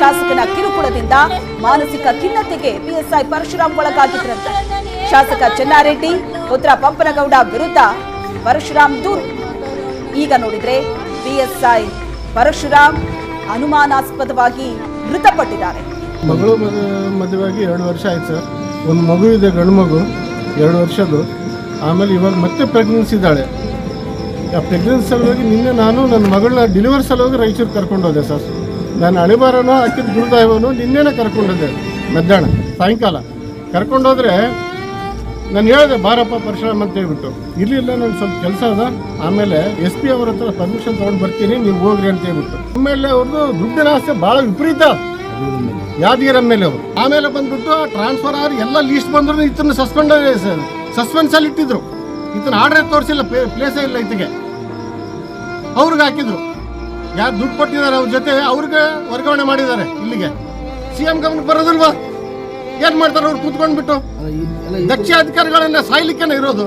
ಶಾಸಕನ ಕಿರುಕುಳದಿಂದ ಮಾನಸಿಕ ಖಿನ್ನತೆಗೆ ಪಿಎಸ್ಐ ಪರಶುರಾಮ್ ಒಳಗಾಗಿದ್ರಂತೆ. ಶಾಸಕ ಚೆನ್ನಾರೆಡ್ಡಿ, ಪುತ್ರ ಪಂಪನಗೌಡ ವಿರುದ್ಧ ಪರಶುರಾಮ್ ದೂರು. ಈಗ ನೋಡಿದ್ರೆ ಪಿಎಸ್ಐ ಪರಶುರಾಮ್ ಅನುಮಾನಾಸ್ಪದವಾಗಿ ಮೃತಪಟ್ಟಿದ್ದಾರೆ. ಮಗಳು ಮದು- ಮದುವೆಯಾಗಿ ಎರಡು ವರ್ಷ ಆಯ್ತು ಸರ್. ಒಂದು ಮಗು ಇದೆ, ಗಂಡು ಮಗು, ಎರಡು ವರ್ಷದ್ದು. ಆಮೇಲೆ ಇವಾಗ ಮತ್ತೆ ಪ್ರೆಗ್ನೆನ್ಸಿ ಇದ್ದಾಳೆ. ಆ ಪ್ರೆಗ್ನೆನ್ಸಿ ಸಲುವಾಗಿ ನಿನ್ನೆ ನಾನು ನನ್ನ ಮಗಳನ್ನ ಡೆಲಿವರಿ ಸಲುವಾಗಿ ರಾಯಚೂರು ಕರ್ಕೊಂಡೋದೆ ಸರ್. ನಾನು ಅಣಿಬಾರನೋ ಅಕ್ಕಿದ ಗುರುದಾಯವನು ನಿನ್ನೆನೇ ಕರ್ಕೊಂಡಿದ್ದೆ ಮಧ್ಯಾಹ್ನ, ಸಾಯಂಕಾಲ. ಕರ್ಕೊಂಡೋದ್ರೆ ನಾನು ಹೇಳಿದೆ, ಬಾರಪ್ಪ, ಪರಶುರಾಮ್ ಅಂತ ಹೇಳ್ಬಿಟ್ಟು. ಇರಲಿಲ್ಲ ನಾನು ಸ್ವಲ್ಪ ಕೆಲಸ ಅದ. ಆಮೇಲೆ ಎಸ್ ಪಿ ಅವ್ರ ಹತ್ರ ಪರ್ಮಿಷನ್ ತೊಗೊಂಡು ಬರ್ತೀನಿ, ನೀವು ಹೋಗ್ರಿ ಅಂತ ಹೇಳ್ಬಿಟ್ಟು. ಆಮೇಲೆ ಅವ್ರದ್ದು ದುಡ್ಡಿನ ಆಸೆ ಭಾಳ ವಿಪರೀತ. ಯಾದಗಿರಿ ಮೇಲೆ ಅವರು. ಆಮೇಲೆ ಬಂದ್ಬಿಟ್ಟು ಟ್ರಾನ್ಸ್ಫರ್ ಆದ್ರೆ ಎಲ್ಲ ಲೀಸ್ಟ್ ಬಂದ್ರು ಇತನ ಸಸ್ಪೆಂಡ್ ಸಸ್ಪೆನ್ಸ್ ಅಲ್ಲಿ ಇಟ್ಟಿದ್ರು. ಇತನ ಆರ್ಡರ್ ತೋರಿಸಿಲ್ಲ ಪ್ಲೇಸೇ ಇಲ್ಲ ಇತ್ತಿಗೆ ಅವ್ರಿಗೆ ಹಾಕಿದ್ರು. ಯಾರು ದುಡ್ಡು ಕೊಟ್ಟಿದ್ದಾರೆ ಅವ್ರ ಜೊತೆ ಅವ್ರಿಗೆ ವರ್ಗಾವಣೆ ಮಾಡಿದ್ದಾರೆ ಇಲ್ಲಿಗೆ. ಸಿ ಎಂ ಗಮನಕ್ಕೆ ಬರೋದಿಲ್ವಾ? ಏನ್ ಮಾಡ್ತಾರೆ ಅವ್ರು ಕೂತ್ಕೊಂಡ್ಬಿಟ್ಟು? ದಕ್ಷ ಅಧಿಕಾರಿಗಳನ್ನ ಸಾಯ್ಲಿಕ್ಕೇನೆ ಇರೋದು.